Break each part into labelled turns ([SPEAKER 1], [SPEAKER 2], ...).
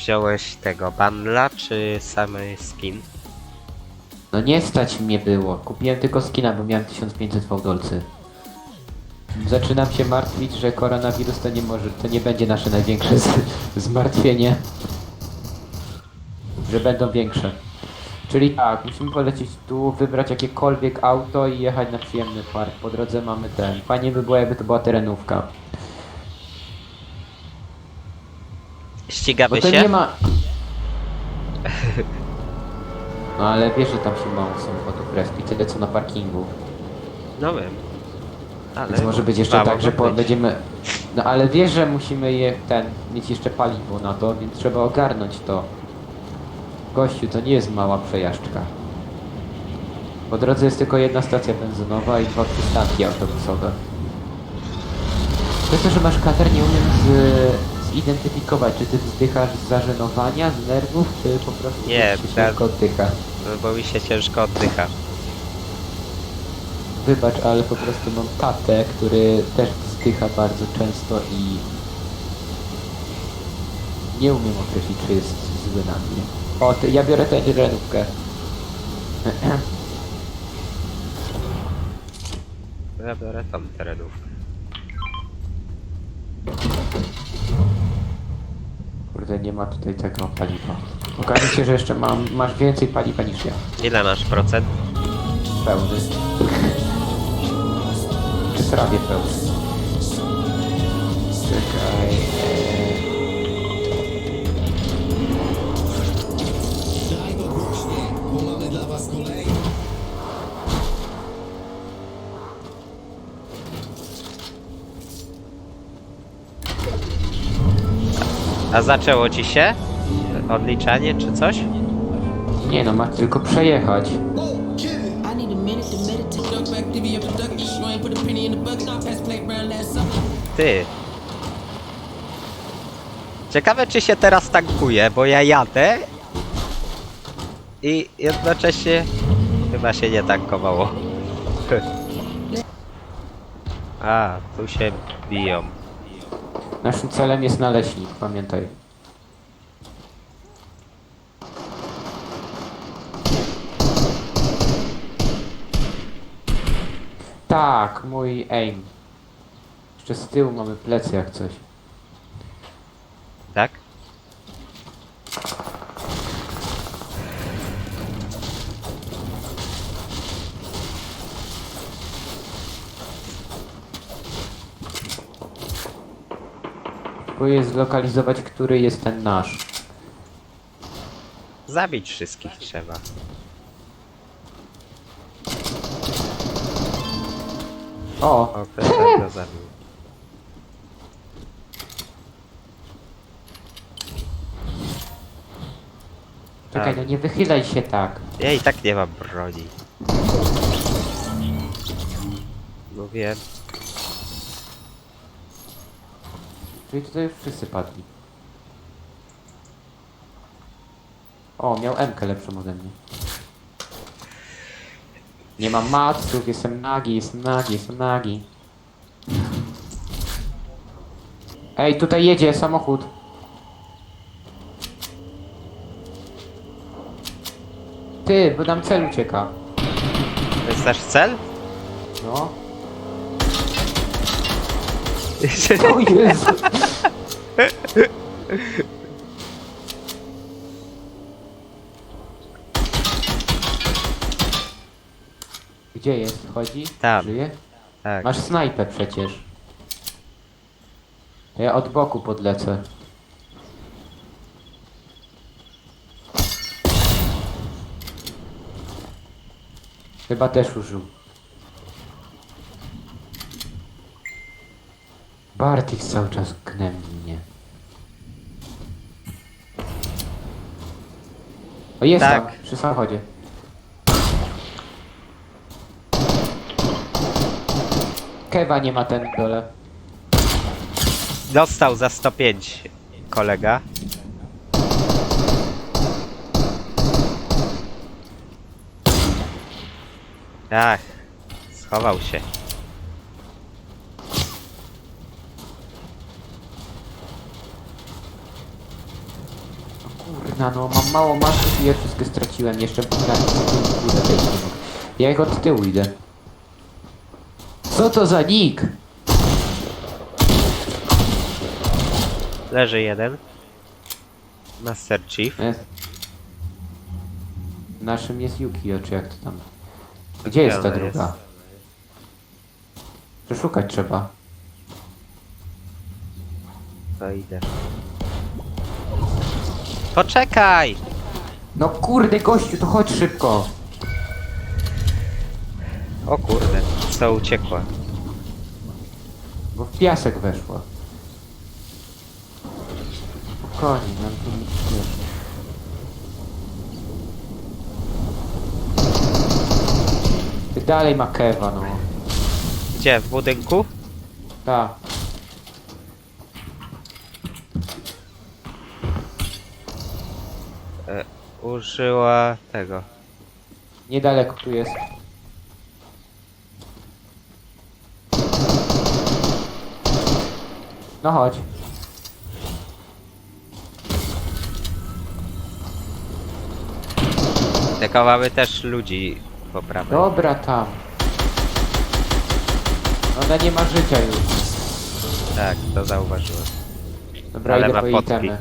[SPEAKER 1] wziąłeś tego bundla, czy samy skin?
[SPEAKER 2] No nie stać mnie było. Kupiłem tylko skina, bo miałem 1500 fałdolcy. Zaczynam się martwić, że koronawirus to nie może, to nie będzie nasze największe z, zmartwienie. Że będą większe. Czyli tak, musimy polecieć tu, wybrać jakiekolwiek auto i jechać na przyjemny park. Po drodze mamy ten. Fajnie by było, jakby to była terenówka. Bo
[SPEAKER 1] Ścigamy
[SPEAKER 2] to
[SPEAKER 1] się?
[SPEAKER 2] nie ma... No ale wiesz, że tam się mało samochodów respi, tyle co na parkingu.
[SPEAKER 1] No wiem. Ale
[SPEAKER 2] Więc może być jeszcze tak, że po,
[SPEAKER 1] być.
[SPEAKER 2] będziemy... No ale wiesz, że musimy je, ten, mieć jeszcze paliwo na to, więc trzeba ogarnąć to. Gościu, to nie jest mała przejażdżka. Po drodze jest tylko jedna stacja benzynowa i dwa przystanki autobusowe. To, że masz kater, nie umiem z, zidentyfikować, czy ty wzdychasz z zażenowania, z nerwów, czy po prostu
[SPEAKER 1] Nie,
[SPEAKER 2] ci
[SPEAKER 1] tak.
[SPEAKER 2] szybko oddycha.
[SPEAKER 1] No, bo mi się ciężko oddycha.
[SPEAKER 2] Wybacz, ale po prostu mam tatę, który też wzdycha bardzo często i nie umiem określić, czy jest zły na mnie. O, ty, ja biorę tę terenówkę.
[SPEAKER 1] No Ja biorę tą terenówkę.
[SPEAKER 2] Kurde, nie ma tutaj tego paliwa. Okaże się, że jeszcze mam, masz więcej paliwa niż ja.
[SPEAKER 1] Ile masz procent?
[SPEAKER 2] Pełny. Czy prawie pełny. Czekaj. e,
[SPEAKER 1] A zaczęło ci się? Odliczanie czy coś?
[SPEAKER 2] Nie no, masz tylko przejechać.
[SPEAKER 3] I need a minute to meditate. Duck back, divvy up the duck, eat. You ain't put a penny in the bucket. Now pass plate round last summer.
[SPEAKER 1] Ty. Ciekawe czy się teraz tankuje, bo ja jadę i jednocześnie chyba się nie tankowało. A, tu się biją.
[SPEAKER 2] Naszym celem jest naleśnik, pamiętaj. Tak, mój aim. Jeszcze z tyłu mamy plecy jak coś. Próbuję zlokalizować, który jest ten nasz.
[SPEAKER 1] Zabić wszystkich trzeba.
[SPEAKER 2] O,
[SPEAKER 1] O, go zabił.
[SPEAKER 2] czekaj, no nie wychylaj się tak.
[SPEAKER 1] Ja i tak nie mam broni. No wiem.
[SPEAKER 2] Czyli tutaj już wszyscy padli. O, miał M-kę lepszą ode mnie. Nie mam maców, jestem nagi, jestem nagi, jestem nagi. Ej, tutaj jedzie samochód. Ty, bo nam cel ucieka.
[SPEAKER 1] To jest nasz cel?
[SPEAKER 2] No. O Jezu. Gdzie jest? Chodzi?
[SPEAKER 1] Tam.
[SPEAKER 2] Żyje?
[SPEAKER 1] tak.
[SPEAKER 2] Masz snajpę przecież. Ja od boku podlecę. Chyba też użył. Bartik cały czas gnębi mnie. O jest
[SPEAKER 1] Tak.
[SPEAKER 2] tam, przy samochodzie. Kewa nie ma ten dole.
[SPEAKER 1] Dostał za 105 kolega. Ach, schował się.
[SPEAKER 2] Kurna, no mam mało masów i je wszystkie straciłem. Jeszcze. Ja ich od tyłu idę. Co to za nick?
[SPEAKER 1] Leży jeden. Master Chief.
[SPEAKER 2] Jest. Naszym jest Yukio, czy jak to tam? Gdzie jest ta
[SPEAKER 1] ona
[SPEAKER 2] druga?
[SPEAKER 1] jest?
[SPEAKER 2] Przeszukać trzeba.
[SPEAKER 1] To idę. Poczekaj!
[SPEAKER 2] No kurde gościu, to chodź szybko.
[SPEAKER 1] O kurde, co uciekła.
[SPEAKER 2] Bo w piasek weszła. Spokojnie, nam tu nic nie Ty dalej ma kewa, no.
[SPEAKER 1] Gdzie? W budynku?
[SPEAKER 2] Ta.
[SPEAKER 1] E, użyła tego.
[SPEAKER 2] Niedaleko tu jest. No chodź.
[SPEAKER 1] Tylko mamy też ludzi po prawej.
[SPEAKER 2] Dobra tam. Ona nie ma życia już.
[SPEAKER 1] Tak, to zauważyłem.
[SPEAKER 2] Dobra,
[SPEAKER 1] Ale
[SPEAKER 2] idę
[SPEAKER 1] ma
[SPEAKER 2] po
[SPEAKER 1] potki.
[SPEAKER 2] itemy.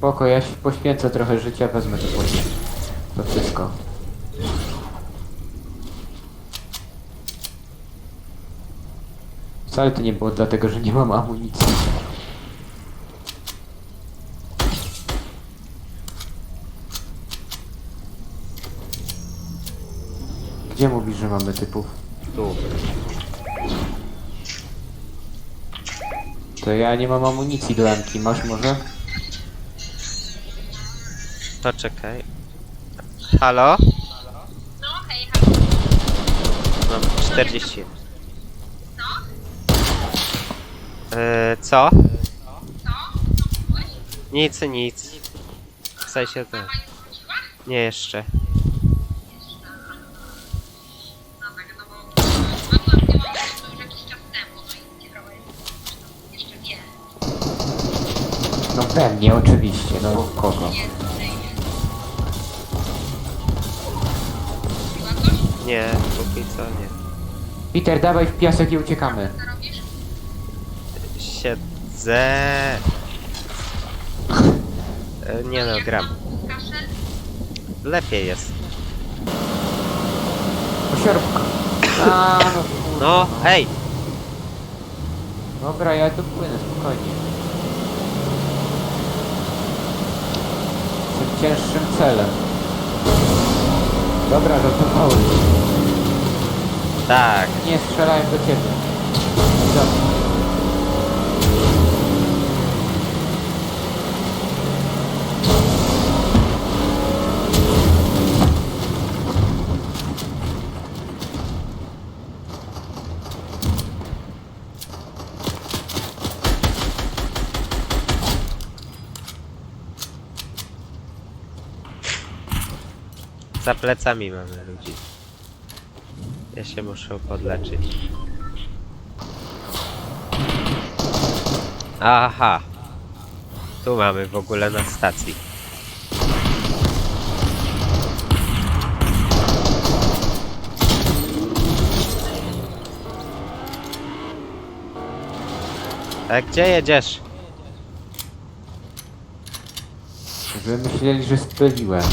[SPEAKER 2] Spoko, ja się poświęcę trochę życia, wezmę to później. To wszystko. Wcale to nie było dlatego, że nie mam amunicji. Gdzie mówisz, że mamy typów?
[SPEAKER 1] Tu.
[SPEAKER 2] To ja nie mam amunicji do Emki. Masz może?
[SPEAKER 1] Poczekaj. Halo?
[SPEAKER 4] No, hej, halo.
[SPEAKER 1] Mam 40. Yy, co?
[SPEAKER 4] Co? Co mówiłeś?
[SPEAKER 1] Nic, nic. W sensie to.
[SPEAKER 4] Mama już wróciła?
[SPEAKER 1] Nie jeszcze.
[SPEAKER 4] No tak, no bo to już jakiś czas temu, no i ciekawe jest, czy tam jeszcze wie.
[SPEAKER 2] No pewnie, oczywiście. No kogo?
[SPEAKER 4] Jest
[SPEAKER 1] Nie, póki co nie.
[SPEAKER 2] Peter, dawaj w piasek i uciekamy.
[SPEAKER 4] Co robisz?
[SPEAKER 1] Siedzę. E, Nie no, gram.
[SPEAKER 4] Kaszel?
[SPEAKER 1] Lepiej jest.
[SPEAKER 2] Osiorka. A, no.
[SPEAKER 1] No, hej!
[SPEAKER 2] Dobra, ja tu płynę, spokojnie. Tym cięższym celem. Dobra, żartowałem.
[SPEAKER 1] Tak.
[SPEAKER 2] Nie strzelałem do ciebie. Dobrze.
[SPEAKER 1] Za plecami mamy ludzi. Ja się muszę podleczyć. Aha. Tu mamy w ogóle na stacji. A gdzie jedziesz?
[SPEAKER 2] Że myśleli, że spyliłem.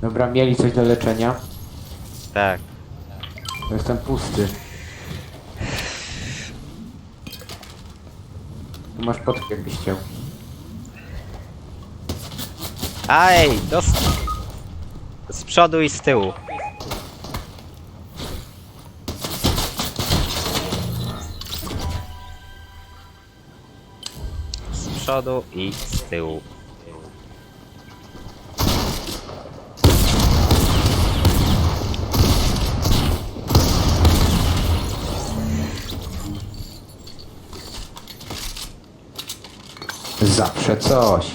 [SPEAKER 2] Dobra, mieli coś do leczenia.
[SPEAKER 1] Tak.
[SPEAKER 2] Jestem pusty. Tu masz potkę, jakbyś chciał.
[SPEAKER 1] Aj, do... Z przodu i z tyłu. Z przodu i z tyłu.
[SPEAKER 2] Zawsze coś.